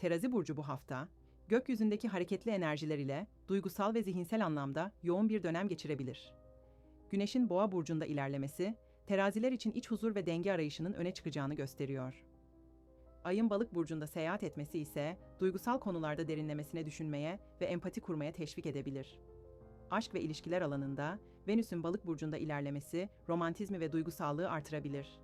Terazi burcu bu hafta, gökyüzündeki hareketli enerjiler ile duygusal ve zihinsel anlamda yoğun bir dönem geçirebilir. Güneşin Boğa burcunda ilerlemesi, teraziler için iç huzur ve denge arayışının öne çıkacağını gösteriyor. Ayın Balık burcunda seyahat etmesi ise duygusal konularda derinlemesine düşünmeye ve empati kurmaya teşvik edebilir. Aşk ve ilişkiler alanında Venüs'ün Balık burcunda ilerlemesi romantizmi ve duygusallığı artırabilir.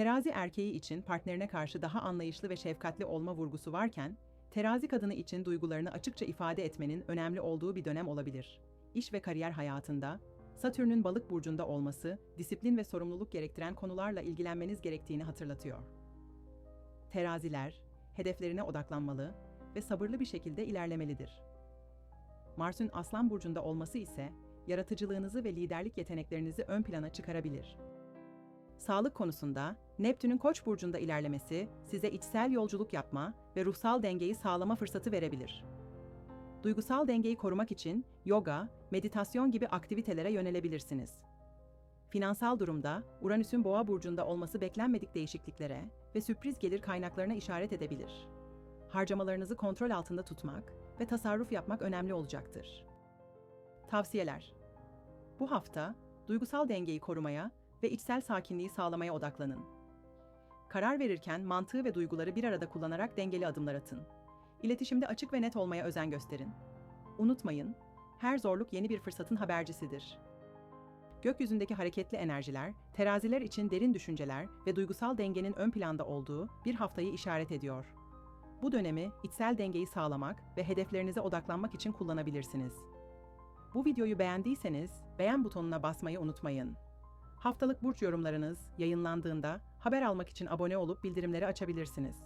Terazi erkeği için partnerine karşı daha anlayışlı ve şefkatli olma vurgusu varken, terazi kadını için duygularını açıkça ifade etmenin önemli olduğu bir dönem olabilir. İş ve kariyer hayatında, Satürn'ün balık burcunda olması, disiplin ve sorumluluk gerektiren konularla ilgilenmeniz gerektiğini hatırlatıyor. Teraziler, hedeflerine odaklanmalı ve sabırlı bir şekilde ilerlemelidir. Mars'ın Aslan burcunda olması ise, yaratıcılığınızı ve liderlik yeteneklerinizi ön plana çıkarabilir. Sağlık konusunda Neptün'ün Koç burcunda ilerlemesi size içsel yolculuk yapma ve ruhsal dengeyi sağlama fırsatı verebilir. Duygusal dengeyi korumak için yoga, meditasyon gibi aktivitelere yönelebilirsiniz. Finansal durumda Uranüs'ün Boğa burcunda olması beklenmedik değişikliklere ve sürpriz gelir kaynaklarına işaret edebilir. Harcamalarınızı kontrol altında tutmak ve tasarruf yapmak önemli olacaktır. Tavsiyeler Bu hafta duygusal dengeyi korumaya ve içsel sakinliği sağlamaya odaklanın. Karar verirken mantığı ve duyguları bir arada kullanarak dengeli adımlar atın. İletişimde açık ve net olmaya özen gösterin. Unutmayın, her zorluk yeni bir fırsatın habercisidir. Gökyüzündeki hareketli enerjiler, teraziler için derin düşünceler ve duygusal dengenin ön planda olduğu bir haftayı işaret ediyor. Bu dönemi içsel dengeyi sağlamak ve hedeflerinize odaklanmak için kullanabilirsiniz. Bu videoyu beğendiyseniz beğen butonuna basmayı unutmayın. Haftalık burç yorumlarınız yayınlandığında haber almak için abone olup bildirimleri açabilirsiniz.